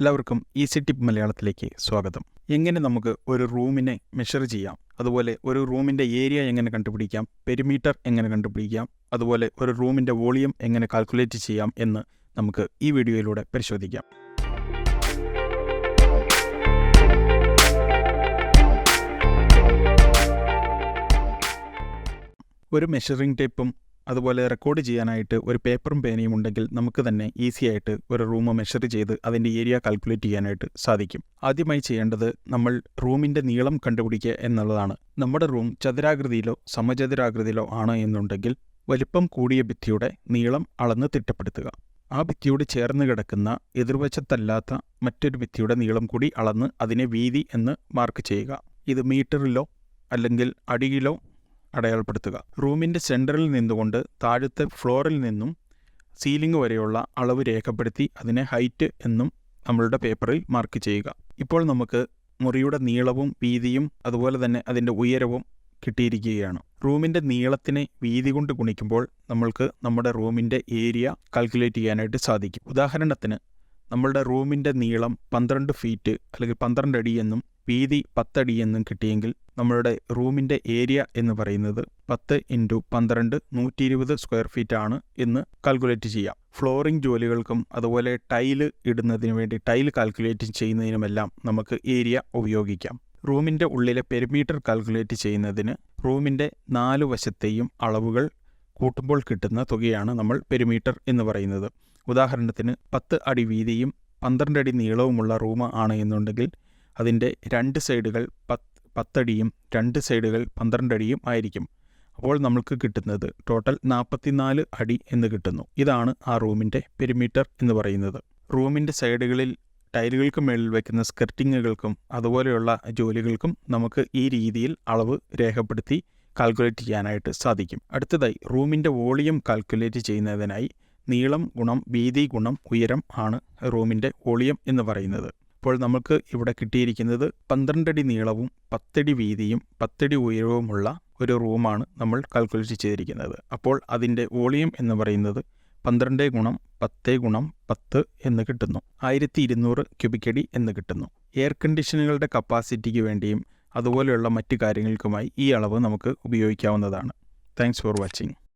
എല്ലാവർക്കും easy tip മലയാളത്തിലേക്ക് സ്വാഗതം. എങ്ങനെ നമുക്ക് ഒരു റൂമിനെ മെഷർ ചെയ്യാം? അതുപോലെ ഒരു റൂമിന്റെ ഏരിയ എങ്ങനെ കണ്ടുപിടിക്കാം? പെരിമീറ്റർ എങ്ങനെ കണ്ടുപിടിക്കാം? അതുപോലെ ഒരു റൂമിന്റെ വോളിയം എങ്ങനെ കാൽക്കുലേറ്റ് ചെയ്യാം എന്ന് നമുക്ക് ഈ വീഡിയോയിലൂടെ പരിശോധിക്കാം. ഒരു മെഷറിംഗ് ടേപ്പും അതുപോലെ റെക്കോർഡ് ചെയ്യാനായിട്ട് ഒരു പേപ്പറും പേനയും ഉണ്ടെങ്കിൽ നമുക്ക് തന്നെ ഈസി ആയിട്ട് ഒരു റൂം മെഷർ ചെയ്ത് അതിന്റെ ഏരിയ കാൽക്കുലേറ്റ് ചെയ്യാനായിട്ട് സാധിക്കും. ആദ്യമായി ചെയ്യേണ്ടത് നമ്മൾ റൂമിന്റെ നീളം കണ്ടുപിടിക്കുക എന്നുള്ളതാണ്. നമ്മുടെ റൂം ചതുരാകൃതിയിലോ സമചതുരാകൃതിയിലോ ആണ് എന്നുണ്ടെങ്കിൽ വലിപ്പം കൂടിയ ഭിത്തിയുടെ നീളം അളന്ന് തിട്ടപ്പെടുത്തുക. ആ ഭിത്തിയോട് ചേർന്ന് കിടക്കുന്ന എതിർവശത്തല്ലാത്ത മറ്റൊരു ഭിത്തിയുടെ നീളം കൂടി അളന്ന് അതിനെ വീതി എന്ന് മാർക്ക് ചെയ്യുക. ഇത് മീറ്ററിലോ അല്ലെങ്കിൽ അടിയിലോ അടയാളപ്പെടുത്തുക. റൂമിന്റെ സെന്ററിൽ നിന്നുകൊണ്ട് താഴത്തെ ഫ്ലോറിൽ നിന്നും സീലിംഗ് വരെയുള്ള അളവ് രേഖപ്പെടുത്തി അതിനെ ഹൈറ്റ് എന്നും നമ്മളുടെ പേപ്പറിൽ മാർക്ക് ചെയ്യുക. ഇപ്പോൾ നമുക്ക് മുറിയുടെ നീളവും വീതിയും അതുപോലെ തന്നെ അതിന്റെ ഉയരവും കിട്ടിയിരിക്കുകയാണ്. റൂമിന്റെ നീളത്തിനെ വീതി കൊണ്ട് ഗുണിക്കുമ്പോൾ നമ്മൾക്ക് നമ്മുടെ റൂമിന്റെ ഏരിയ കാൽക്കുലേറ്റ് ചെയ്യാനായിട്ട് സാധിക്കും. ഉദാഹരണത്തിന് നമ്മളുടെ റൂമിന്റെ നീളം പന്ത്രണ്ട് ഫീറ്റ് അല്ലെങ്കിൽ പന്ത്രണ്ട് അടി എന്നും വീതി പത്തടി എന്നും കിട്ടിയെങ്കിൽ നമ്മളുടെ റൂമിന്റെ ഏരിയ എന്ന് പറയുന്നത് പത്ത് ഇന്റു പന്ത്രണ്ട് നൂറ്റി ഇരുപത് സ്ക്വയർ ഫീറ്റ് ആണ് എന്ന് കാൽക്കുലേറ്റ് ചെയ്യാം. ഫ്ലോറിംഗ് ജോലികൾക്കും അതുപോലെ ടൈൽ ഇടുന്നതിന് വേണ്ടി ടൈൽ കാൽക്കുലേറ്റ് ചെയ്യുന്നതിനുമെല്ലാം നമുക്ക് ഏരിയ ഉപയോഗിക്കാം. റൂമിന്റെ ഉള്ളിലെ പെരിമീറ്റർ കാൽക്കുലേറ്റ് ചെയ്യുന്നതിന് റൂമിന്റെ നാല് വശത്തെയും അളവുകൾ കൂട്ടുമ്പോൾ കിട്ടുന്ന തുകയാണ് നമ്മൾ പെരിമീറ്റർ എന്ന് പറയുന്നത്. ഉദാഹരണത്തിന് പത്ത് അടി വീതിയും പന്ത്രണ്ട് അടി നീളവുമുള്ള റൂം ആണ് എന്നുണ്ടെങ്കിൽ അതിന്റെ രണ്ട് സൈഡുകൾ പത്ത് പത്തടിയും രണ്ട് സൈഡുകൾ പന്ത്രണ്ട് അടിയും ആയിരിക്കും. അപ്പോൾ നമ്മൾക്ക് കിട്ടുന്നത് ടോട്ടൽ നാൽപ്പത്തിനാല് അടി എന്ന് കിട്ടുന്നു. ഇതാണ് ആ റൂമിന്റെ പെരിമീറ്റർ എന്ന് പറയുന്നത്. റൂമിന്റെ സൈഡുകളിൽ ടൈലുകൾക്ക് മേളിൽ വയ്ക്കുന്ന സ്കർട്ടിങ്ങുകൾക്കും അതുപോലെയുള്ള ജോലികൾക്കും നമുക്ക് ഈ രീതിയിൽ അളവ് രേഖപ്പെടുത്തി കാൽക്കുലേറ്റ് ചെയ്യാനായിട്ട് സാധിക്കും. അടുത്തതായി റൂമിന്റെ വോളിയം കാൽക്കുലേറ്റ് ചെയ്യുന്നതിനായി നീളം ഗുണം വീതി ഗുണം ഉയരം ആണ് റൂമിന്റെ വോളിയം എന്ന് പറയുന്നത്. അപ്പോൾ നമുക്ക് ഇവിടെ കിട്ടിയിരിക്കുന്നത് പന്ത്രണ്ടടി നീളവും പത്തടി വീതിയും പത്തടി ഉയരവുമുള്ള ഒരു റൂമാണ് നമ്മൾ കാൽക്കുലേറ്റ് ചെയ്തിരിക്കുന്നത്. അപ്പോൾ അതിന്റെ വോളിയം എന്ന് പറയുന്നത് പന്ത്രണ്ട് ഗുണം പത്ത് ഗുണം പത്ത് എന്ന് കിട്ടുന്നു. ആയിരത്തി ഇരുന്നൂറ് ക്യൂബിക്കടി എന്ന് കിട്ടുന്നു. എയർ കണ്ടീഷനുകളുടെ കപ്പാസിറ്റിക്ക് വേണ്ടിയും അതുപോലെയുള്ള മറ്റു കാര്യങ്ങൾക്കുമായി ഈ അളവ് നമുക്ക് ഉപയോഗിക്കാവുന്നതാണ്. Thanks for watching